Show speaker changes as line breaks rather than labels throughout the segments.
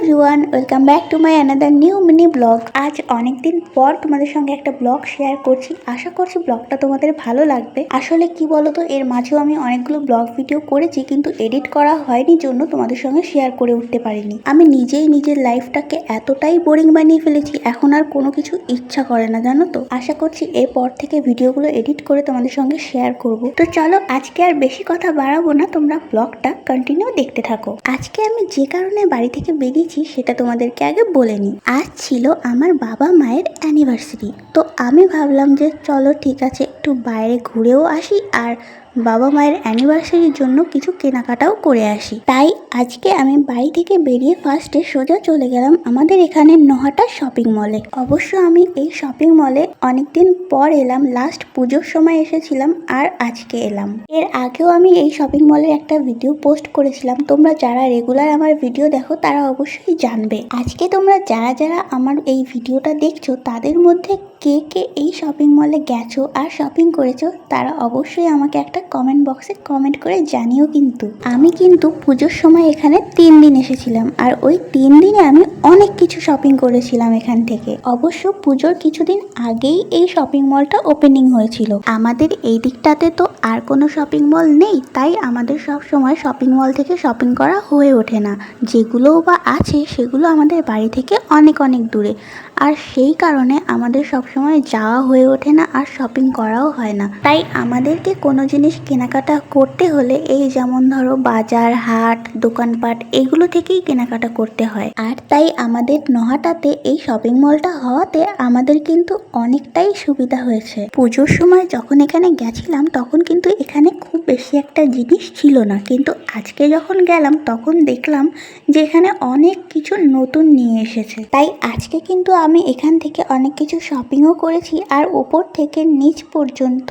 Everyone welcome back to my another new mini blog আজ অনেক দিন পর তোমাদের সঙ্গে একটা ব্লগ শেয়ার করছি। আশা করছি ব্লগটা তোমাদের ভালো লাগবে। আসলে কি বলতো, এর মাঝেও আমি অনেকগুলো ব্লগ ভিডিও করেছি, কিন্তু এডিট করা হয়নি জন্য তোমাদের সঙ্গে শেয়ার করে উঠতে পারিনি। আমি নিজেই নিজের লাইফটাকে এতটাই বোরিং বানিয়ে ফেলেছি, এখন আর কোনো কিছু ইচ্ছা করে না, জানো তো? আশা করছি এরপর থেকে ভিডিওগুলো এডিট করে তোমাদের সঙ্গে শেয়ার করব। তো চলো, আজকে আর বেশি কথা বাড়াবো না, তোমরা ব্লগটা কন্টিনিউ দেখতে থাকো। আজকে আমি যে কারণে বাড়ি থেকে বেরিয়েছি সেটা তোমাদেরকে আগে বলে নিই। আজ ছিল আমার বাবা মায়ের অ্যানিভার্সারি তো আমি ভাবলাম যে চলো ঠিক আছে একটু বাইরে ঘুরেও আসি আর বাবা মায়ের অ্যানিভার্সারির জন্য কিছু কেনাকাটাও করে আসি। তাই আজকে আমি বাড়ি থেকে বেরিয়ে ফার্স্টে সোজা চলে গেলাম আমাদের এখানে নহাটা শপিং মলে অবশ্য আমি এই শপিং মলে অনেকদিন পর এলাম লাস্ট পুজোর সময় এসেছিলাম আর আজকে এলাম। এর আগেও আমি এই শপিং মলের একটা ভিডিও পোস্ট করেছিলাম। তোমরা যারা রেগুলার আমার ভিডিও দেখো, তারা অবশ্যই জানবে। আজকে তোমরা যারা যারা আমার এই ভিডিওটা দেখছ, তাদের মধ্যে কে কে এই শপিং মলে গেছো আর শপিং করেছ, তারা অবশ্যই আমাকে একটা কমেন্ট বক্সে কমেন্ট করে জানিও কিন্তু। আমি কিন্তু পুজোর সময় এখানে তিন দিন এসেছিলাম আর ওই তিন দিনে আমি অনেক কিছু শপিং করেছিলাম এখান থেকে। অবশ্য পুজোর কিছুদিন আগেই এই শপিং মলটা ওপেনিং হয়েছিল। আমাদের এই দিকটাতে তো আর কোনো শপিং মল নেই, তাই আমাদের সব সময় শপিং মল থেকে শপিং করা হয়ে ওঠে না। যেগুলোও বা আছে, সেগুলো আমাদের বাড়ি থেকে অনেক অনেক দূরে। আর সেই কারণে আমাদের সবসময় যাওয়া হয়ে ওঠে না আর শপিং করাও হয় না। তাই আমাদেরকে কোনো জিনিস কেনাকাটা করতে হলে এই যেমন ধরো বাজার, হাট, দোকানপাট, এগুলো থেকেই কেনাকাটা করতে হয়। আর তাই আমাদের নহাটাতে এই শপিং মলটা হওয়াতে আমাদের কিন্তু অনেকটাই সুবিধা হয়েছে। পুজোর সময় যখন এখানে গেছিলাম, তখন কিন্তু এখানে খুব বেশি একটা জিনিস ছিল না। কিন্তু আজকে যখন গেলাম, তখন দেখলাম যে এখানে অনেক কিছু নতুন নিয়ে এসেছে। তাই আজকে কিন্তু আমি এখান থেকে অনেক কিছু শপিংও করেছি, আর ওপর থেকে নিচ পর্যন্ত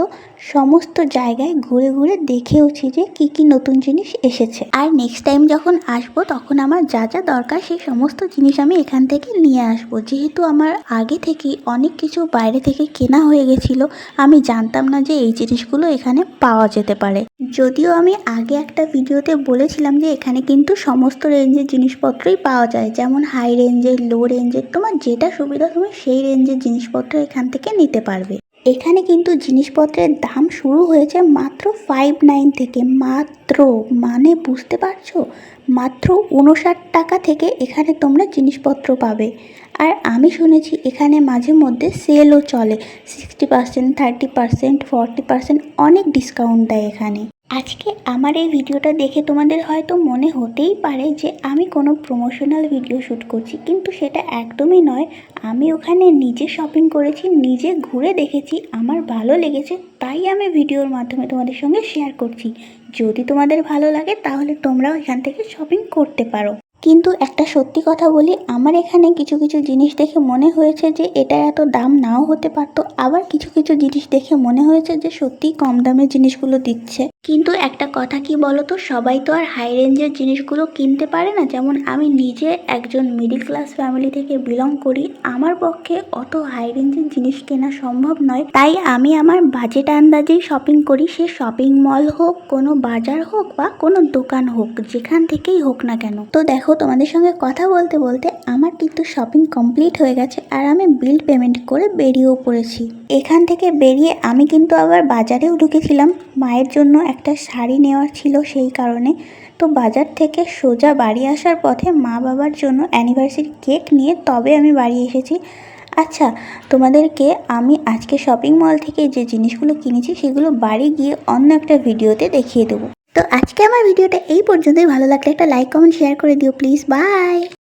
সমস্ত জায়গায় ঘুরে ঘুরে দেখেওছি যে কি কি নতুন জিনিস এসেছে। আর নেক্সট টাইম যখন আসব, তখন আমার যা যা দরকার সেই সমস্ত জিনিস আমি এখান থেকে নিয়ে আসব। যেহেতু আমার আগে থেকেই অনেক কিছু বাইরে থেকে কেনা হয়ে গেছিল, আমি জানতাম না যে এই জিনিসগুলো এখানে পাওয়া যেতে পারে। যদিও আমি আগে একটা ভিডিওতে বলেছিলাম যে এখানে কিন্তু সমস্ত রেঞ্জের জিনিসপত্রই পাওয়া যায়। যেমন হাই রেঞ্জের লো রেঞ্জের তোমার যেটা সুবিধা তুমি সেই রেঞ্জের জিনিসপত্র এখান থেকে নিতে পারবে। এখানে কিন্তু জিনিসপত্রের দাম শুরু হয়েছে মাত্র ফাইভ নাইন থেকে। মাত্র মানে বুঝতে পারছ? মাত্র উনষাট টাকা থেকে এখানে তোমরা জিনিসপত্র পাবে। আর আমি শুনেছি এখানে মাঝে মধ্যে সেলও চলে। Sixty percent thirty percent forty percent অনেক ডিসকাউন্ট দেয় এখানে। আজকে আমার এই ভিডিওটা দেখে তোমাদের হয়তো মনে হতেই পারে যে আমি কোনো প্রমোশনাল ভিডিও শ্যুট করছি। কিন্তু সেটা একদমই নয়। আমি ওখানে নিজে শপিং করেছি, নিজে ঘুরে দেখেছি, আমার ভালো লেগেছে, তাই আমি ভিডিওর মাধ্যমে তোমাদের সঙ্গে শেয়ার করছি। যদি তোমাদের ভালো লাগে তাহলে তোমরাও এখান থেকে শপিং করতে পারো। কিন্তু একটা সত্যি কথা বলি, আমার এখানে কিছু কিছু জিনিস দেখে মনে হয়েছে যে এটা এত দাম নাও হতে পারতো। আবার কিছু কিছু জিনিস দেখে মনে হয়েছে যে সত্যিই কম দামের জিনিসগুলো দিচ্ছে। কিন্তু একটা কথা কি বলতো, সবাই তো আর হাই রেঞ্জের জিনিসগুলো কিনতে পারে না। যেমন আমি নিজে একজন মিডিল ক্লাস ফ্যামিলি থেকে বিলং করি, আমার পক্ষে অত হাই রেঞ্জের জিনিস কেনা সম্ভব নয়। তাই আমি আমার বাজেট আন্দাজেই শপিং করি, সে শপিং মল হোক, কোনো বাজার হোক বা কোনো দোকান হোক, যেখান থেকেই হোক না কেন। তো দেখো তোমাদের সঙ্গে কথা বলতে বলতে আমার কিন্তু শপিং কমপ্লিট হয়ে গেছে আর আমি বিল পেমেন্ট করে বেরিয়েও পড়েছি। এখান থেকে বেরিয়ে আমি কিন্তু আবার বাজারেও ঢুকেছিলাম। মায়ের জন্য একটা শাড়ি নেওয়ার ছিল সেই কারণে। তো বাজার থেকে সোজা বাড়ি আসার পথে মা বাবার জন্য অ্যানিভার্সারি কেক নিয়ে তবে আমি বাড়ি এসেছি। আচ্ছা তোমাদেরকে আমি আজকে শপিং মল থেকে যে জিনিসগুলো কিনেছি সেগুলো বাড়ি গিয়ে অন্য একটা ভিডিওতে দেখিয়ে দেবো। তো আজকে আমার ভিডিওটা এই পর্যন্তই। ভালো লাগলে একটা লাইক কমেন্ট শেয়ার করে দিও প্লিজ বাই